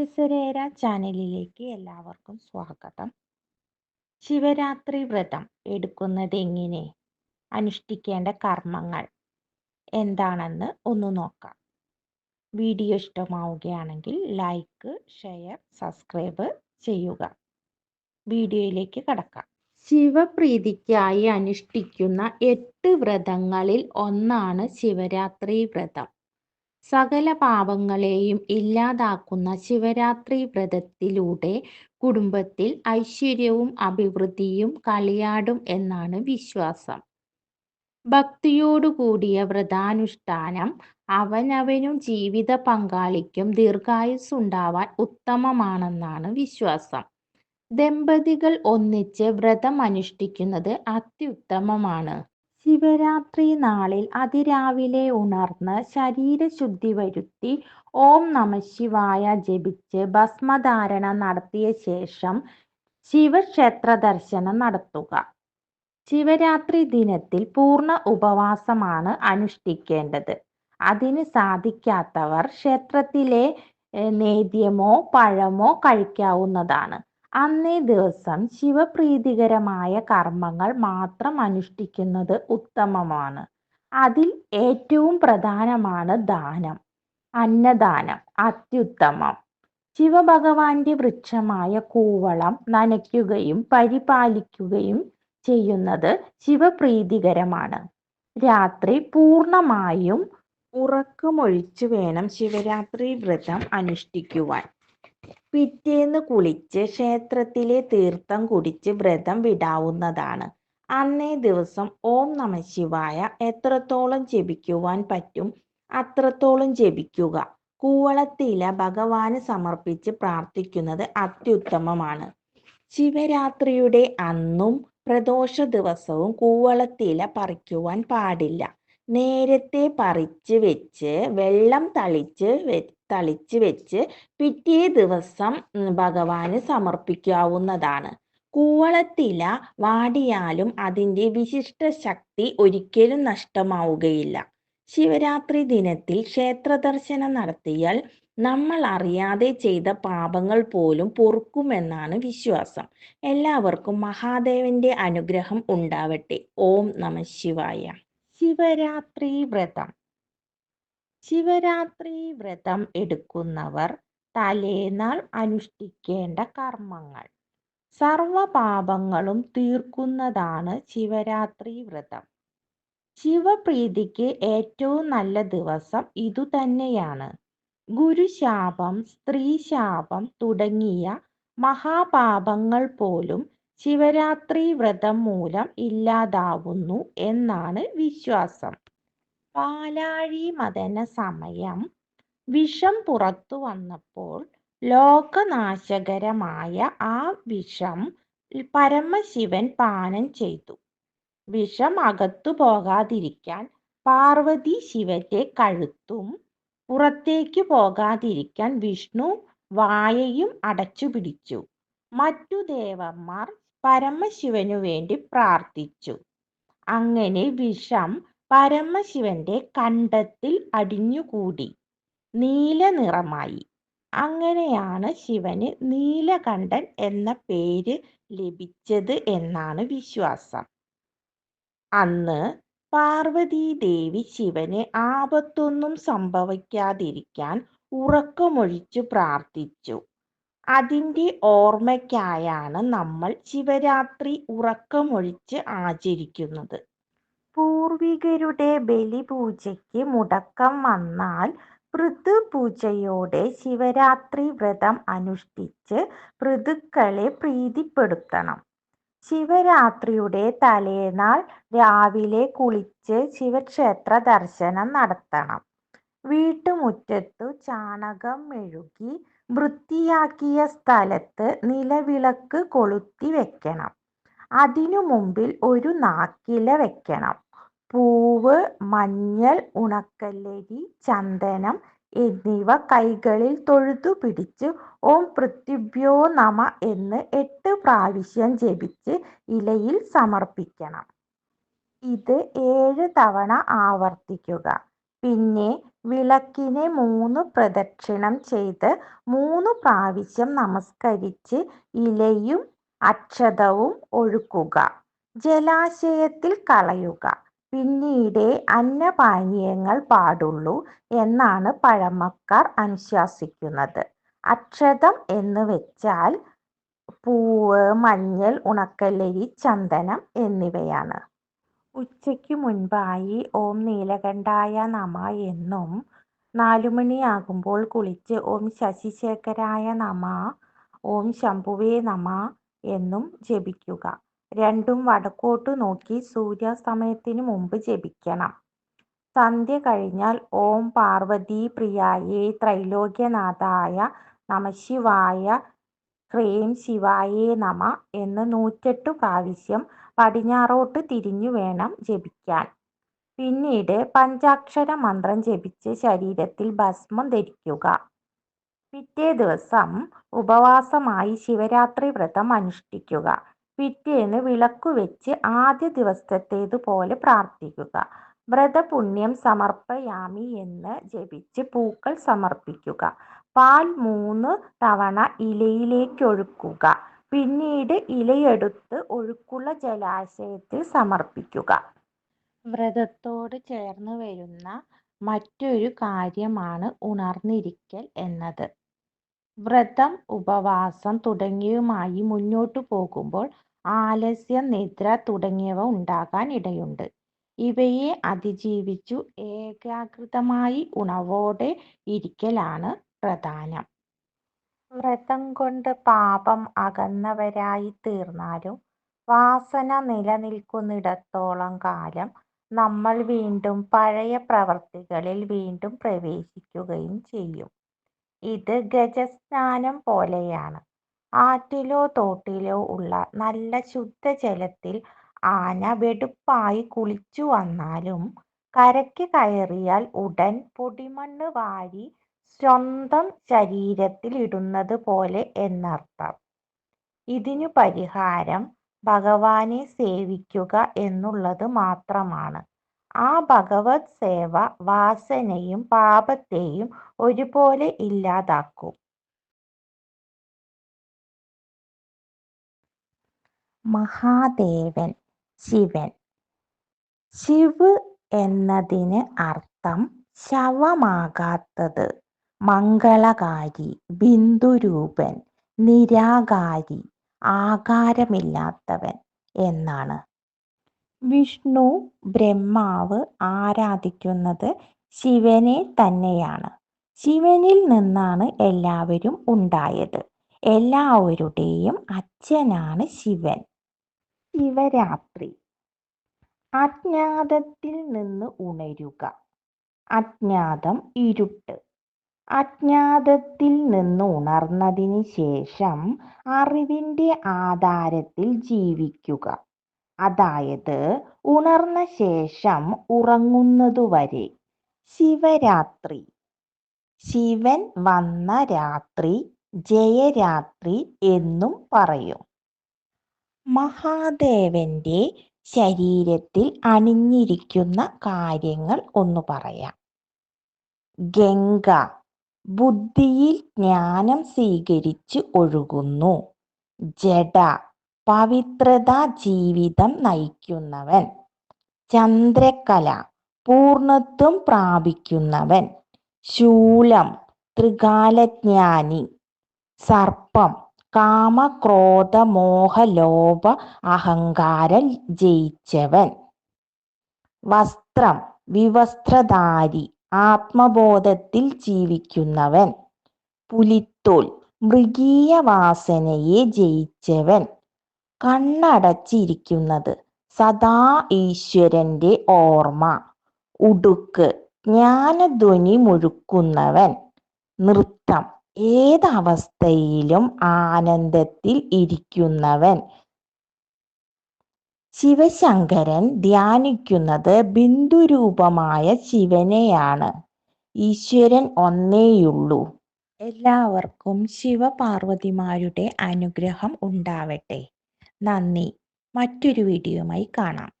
രസരേര ചാനലിലേക്ക് എല്ലാവർക്കും സ്വാഗതം. ശിവരാത്രി വ്രതം എടുക്കുന്നത് എങ്ങനെ? അനുഷ്ഠിക്കേണ്ട കർമ്മങ്ങൾ എന്താണെന്ന് ഒന്ന് നോക്കാം. വീഡിയോ ഇഷ്ടമാവുകയാണെങ്കിൽ ലൈക്ക് ഷെയർ സബ്സ്ക്രൈബ് ചെയ്യുക. വീഡിയോയിലേക്ക് കടക്കാം. ശിവപ്രീതിക്കായി അനുഷ്ഠിക്കുന്ന എട്ട് വ്രതങ്ങളിൽ ഒന്നാണ് ശിവരാത്രി വ്രതം. സകല പാപങ്ങളെയും ഇല്ലാതാക്കുന്ന ശിവരാത്രി വ്രതത്തിലൂടെ കുടുംബത്തിൽ ഐശ്വര്യവും അഭിവൃദ്ധിയും കളിയാടും എന്നാണ് വിശ്വാസം. ഭക്തിയോടുകൂടിയ വ്രതാനുഷ്ഠാനം അവനവനും ജീവിത പങ്കാളിക്കും ദീർഘായുസ്സുണ്ടാവാൻ ഉത്തമമാണെന്നാണ് വിശ്വാസം. ദമ്പതികൾ ഒന്നിച്ച് വ്രതം അനുഷ്ഠിക്കുന്നത് അത്യുത്തമമാണ്. ശിവരാത്രി നാളിൽ അതിരാവിലെ ഉണർന്ന് ശരീരശുദ്ധി വരുത്തി ഓം നമഃശിവായ ജപിച്ച് ഭസ്മധാരണ നടത്തിയ ശേഷം ശിവക്ഷേത്ര ദർശനം നടത്തുക. ശിവരാത്രി ദിനത്തിൽ പൂർണ ഉപവാസമാണ് അനുഷ്ഠിക്കേണ്ടത്. അതിന് സാധിക്കാത്തവർ ക്ഷേത്രത്തിലെ നേദ്യമോ പഴമോ കഴിക്കാവുന്നതാണ്. അന്നേ ദിവസം ശിവപ്രീതികരമായ കർമ്മങ്ങൾ മാത്രം അനുഷ്ഠിക്കുന്നത് ഉത്തമമാണ്. അതിൽ ഏറ്റവും പ്രധാനമാണ് ദാനം. അന്നദാനം അത്യുത്തമം. ശിവഭഗവാന്റെ വൃക്ഷമായ കൂവളം നനയ്ക്കുകയും പരിപാലിക്കുകയും ചെയ്യുന്നത് ശിവപ്രീതികരമാണ്. രാത്രി പൂർണമായും ഉറക്കമൊഴിച്ചു വേണം ശിവരാത്രി വ്രതം അനുഷ്ഠിക്കുവാൻ. പിറ്റേന്ന് കുളിച്ച് ക്ഷേത്രത്തിലെ തീർത്ഥം കുടിച്ച് വ്രതം വിടാവുന്നതാണ്. അന്നേ ദിവസം ഓം നമഃശിവായ എത്രത്തോളം ജപിക്കുവാൻ പറ്റും അത്രത്തോളം ജപിക്കുക. കൂവളത്തില ഭഗവാന് സമർപ്പിച്ച് പ്രാർത്ഥിക്കുന്നത് അത്യുത്തമമാണ്. ശിവരാത്രിയുടെ അന്നും പ്രദോഷ ദിവസവും കൂവളത്തില പറിക്കുവാൻ പാടില്ല. നേരത്തെ പറിച്ച് വെച്ച് വെള്ളം തളിച്ച് തളിച്ച് വെച്ച് പിറ്റേ ദിവസം ഭഗവാന് സമർപ്പിക്കാവുന്നതാണ്. കൂവളത്തില വാടിയാലും അതിന്റെ വിശിഷ്ട ശക്തി ഒരിക്കലും നഷ്ടമാവുകയില്ല. ശിവരാത്രി ദിനത്തിൽ ക്ഷേത്ര ദർശനം നടത്തിയാൽ നമ്മൾ അറിയാതെ ചെയ്ത പാപങ്ങൾ പോലും പൊറുക്കുമെന്നാണ് വിശ്വാസം. എല്ലാവർക്കും മഹാദേവന്റെ അനുഗ്രഹം ഉണ്ടാവട്ടെ. ഓം നമ ശിവായ. ശിവരാത്രി വ്രതം. ശിവരാത്രി വ്രതം എടുക്കുന്നവർ തലേനാൾ അനുഷ്ഠിക്കേണ്ട കർമ്മങ്ങൾ. സർവപാപങ്ങളും തീർക്കുന്നതാണ് ശിവരാത്രി വ്രതം. ശിവപ്രീതിക്ക് ഏറ്റവും നല്ല ദിവസം ഇതുതന്നെയാണ് ഗുരുശാപം സ്ത്രീശാപം തുടങ്ങിയ മഹാപാപങ്ങൾ പോലും ശിവരാത്രി വ്രതം മൂലം ഇല്ലാതാവുന്നു എന്നാണ് വിശ്വാസം. പാലാഴി മദന സമയം. വിഷം പുറത്തു വന്നപ്പോൾ ലോകനാശകരമായ ആ വിഷം പരമശിവൻ പാനം ചെയ്തു. വിഷം അകത്തു പോകാതിരിക്കാൻ പാർവതി ശിവന്റെ കഴുത്തും പുറത്തേക്ക് പോകാതിരിക്കാൻ വിഷ്ണു വായയും അടച്ചു പിടിച്ചു മറ്റു ദേവന്മാർ പരമശിവനു വേണ്ടി പ്രാർത്ഥിച്ചു. അങ്ങനെ വിഷം പരമശിവന്റെ കണ്ടത്തിൽ അടിഞ്ഞുകൂടി. നീല നിറമായി. അങ്ങനെയാണ് ശിവന് നീലകണ്ഠൻ എന്ന പേര് ലഭിച്ചത് എന്നാണ് വിശ്വാസം. അന്ന് പാർവതീദേവി ശിവന് ആപത്തൊന്നും സംഭവിക്കാതിരിക്കാൻ ഉറക്കമൊഴിച്ചു പ്രാർത്ഥിച്ചു. അതിന്റെ ഓർമ്മയ്ക്കായാണ് നമ്മൾ ശിവരാത്രി ഉറക്കമൊഴിച്ച് ആചരിക്കുന്നത്. പൂർവികരുടെ ബലിപൂജയ്ക്ക് മുടക്കം വന്നാൽ പൃഥുപൂജയോടെ ശിവരാത്രി വ്രതം അനുഷ്ഠിച്ച് പൃഥുക്കളെ പ്രീതിപ്പെടുത്തണം. ശിവരാത്രിയുടെ തലേനാൾ രാവിലെ കുളിച്ച് ശിവക്ഷേത്ര ദർശനം നടത്തണം. വീട്ടുമുറ്റത്തു ചാണകം മെഴുകി വൃത്തിയാക്കിയ സ്ഥലത്ത് നിലവിളക്ക് കൊളുത്തി വെക്കണം. അതിനു മുമ്പിൽ ഒരു നാക്കില വെക്കണം. പൂവ് മഞ്ഞൾ ഉണക്കല്ലരി ചന്ദനം എന്നിവ കൈകളിൽ തൊഴുതു പിടിച്ച് ഓം പൃഥ്വിഭ്യോ നമ എന്ന് എട്ട് പ്രാവശ്യം ജപിച്ച് ഇലയിൽ സമർപ്പിക്കണം. ഇത് ഏഴ് തവണ ആവർത്തിക്കുക. പിന്നെ വിളക്കിനെ മൂന്ന് പ്രദക്ഷിണം ചെയ്ത് മൂന്ന് പ്രാവശ്യം നമസ്കരിച്ച് ഇലയും അക്ഷതവും ഒഴുക്കുക. ജലാശയത്തിൽ കളയുക. പിന്നീടേ അന്നപാനീയങ്ങൾ പാടുള്ളൂ എന്നാണ് പഴമക്കാർ അനുശാസിക്കുന്നത്. അക്ഷതം എന്ന് വെച്ചാൽ പൂവ് മഞ്ഞൾ ഉണക്കലരി ചന്ദനം എന്നിവയാണ്. ഉച്ചയ്ക്ക് മുൻപായി ഓം നീലകണ്ഠായ നമ എന്നും നാലുമണിയാകുമ്പോൾ കുളിച്ച് ഓം ശശിശേഖരായ നമ ഓം ശംഭുവേ നമ എന്നും ജപിക്കുക. രണ്ടും വടക്കോട്ട് നോക്കി സൂര്യാസ്തമയത്തിന് മുമ്പ് ജപിക്കണം. സന്ധ്യ കഴിഞ്ഞാൽ ഓം പാർവതി പ്രിയായേ ത്രൈലോക്യനാഥായ നമശിവായ ക്രേം ശിവായേ നമ എന്ന് നൂറ്റെട്ട് പ്രാവശ്യം പടിഞ്ഞാറോട്ട് തിരിഞ്ഞു വേണം ജപിക്കാൻ. പിന്നീട് പഞ്ചാക്ഷര മന്ത്രം ജപിച്ച് ശരീരത്തിൽ ഭസ്മം ധരിക്കുക. പിറ്റേ ദിവസം ഉപവാസമായി ശിവരാത്രി വ്രതം അനുഷ്ഠിക്കുക. പിറ്റേന്ന് വിളക്കു വെച്ച് ആദ്യ ദിവസത്തേതുപോലെ പ്രാർത്ഥിക്കുക. വ്രതപുണ്യം സമർപ്പയാമി എന്ന് ജപിച്ച് പൂക്കൾ സമർപ്പിക്കുക. പാൽ മൂന്ന് തവണ ഇലയിലേക്കൊഴുക്കുക പിന്നീട് ഇലയെടുത്ത് ഒഴുക്കുള്ള ജലാശയത്തിൽ സമർപ്പിക്കുക. വ്രതത്തോട് ചേർന്ന് വരുന്ന മറ്റൊരു കാര്യമാണ് ഉണർന്നിരിക്കൽ എന്നത്. വ്രതം ഉപവാസം തുടങ്ങിയവുമായി മുന്നോട്ടു പോകുമ്പോൾ ആലസ്യം നിദ്ര തുടങ്ങിയവ ഉണ്ടാകാൻ ഇടയുണ്ട്. ഇവയെ അതിജീവിച്ചു ഏകാഗ്രതമായി ഉണവോടെ ഇരിക്കലാണ് പ്രധാനം. വ്രതം കൊണ്ട് പാപം അകന്നവരായിത്തീർന്നാലും വാസന നിലനിൽക്കുന്നിടത്തോളം കാലം നമ്മൾ വീണ്ടും പഴയ പ്രവൃത്തികളിൽ വീണ്ടും പ്രവേശിക്കുകയും ചെയ്യും. ഇത് ഗജസ്നാനം പോലെയാണ്. ആറ്റിലോ തോട്ടിലോ ഉള്ള നല്ല ശുദ്ധജലത്തിൽ ആന വെടുപ്പായി കുളിച്ചു വന്നാലും കരയ്ക്ക് കയറിയാൽ ഉടൻ പൊടിമണ്ണ് വാരി സ്വന്തം ശരീരത്തിൽ ഇടുന്നത് പോലെ എന്നർത്ഥം. ഇതിനു പരിഹാരം ഭഗവാനെ സേവിക്കുക എന്നുള്ളത് മാത്രമാണ്. ആ ഭഗവത് സേവ വാസനയും പാപത്തെയും ഒരുപോലെ ഇല്ലാതാക്കും. മഹാദേവൻ ശിവൻ. ശിവ് എന്നതിന് അർത്ഥം ശവമാകാത്തത്. മംഗളകാരി ബിന്ദുരൂപൻ നിരാകാരി ആകാരമില്ലാത്തവൻ എന്നാണ്. വിഷ്ണു ബ്രഹ്മാവ് ആരാധിക്കുന്നത് ശിവനെ തന്നെയാണ്. ശിവനിൽ നിന്നാണ് എല്ലാവരും ഉണ്ടായത്. എല്ലാവരുടെയും അച്ഛനാണ് ശിവൻ. ശിവരാത്രി. അജ്ഞാതത്തിൽ നിന്ന് ഉണരുക. അജ്ഞാതം ഇരുട്ട്. അജ്ഞാതത്തിൽ നിന്ന് ഉണർന്നതിന് ശേഷം അറിവിന്റെ ആധാരത്തിൽ ജീവിക്കുക. അതായത് ഉണർന്ന ശേഷം ഉറങ്ങുന്നതുവരെ ശിവരാത്രി. ശിവൻ വന്ന രാത്രി ജയരാത്രി എന്നും പറയും. മഹാദേവന്റെ ശരീരത്തിൽ അണിഞ്ഞിരിക്കുന്ന കാര്യങ്ങൾ ഒന്ന് പറയാം. ഗംഗ ബുദ്ധിയിൽ ജ്ഞാനം സ്വീകരിച്ച് ഒഴുകുന്നു. ജഡ പവിത്രത ജീവിതം നയിക്കുന്നവൻ. ചന്ദ്രകല പൂർണത്വം പ്രാപിക്കുന്നവൻ. ശൂലം ത്രികാലജ്ഞാനി. സർപ്പം കാമക്രോധ മോഹ ലോഭ അഹങ്കാരം ജയിച്ചവൻ. വസ്ത്രം വിവസ്ത്രധാരി. ആത്മബോധത്തിൽ ജീവിക്കുന്നവൻ. പുലിത്തോൽ മൃഗീയ വാസനയെ ജയിച്ചവൻ. കണ്ണടച്ചിരിക്കുന്നത് സദാ ഈശ്വരന്റെ ഓർമ്മ. ഉടുക്ക് ജ്ഞാനധ്വനി മുഴുക്കുന്നവൻ. നൃത്തം ഏതവസ്ഥയിലും ആനന്ദത്തിൽ ഇരിക്കുന്നവൻ. ശിവശങ്കരൻ ധ്യാനിക്കുന്നത് ബിന്ദുരൂപമായ ശിവനെയാണ്. ഈശ്വരൻ ഒന്നേയുള്ളൂ. എല്ലാവർക്കും ശിവപാർവതിമാരുടെ അനുഗ്രഹം ഉണ്ടാവട്ടെ. നന്ദി. മറ്റൊരു വീഡിയോയുമായി കാണാം.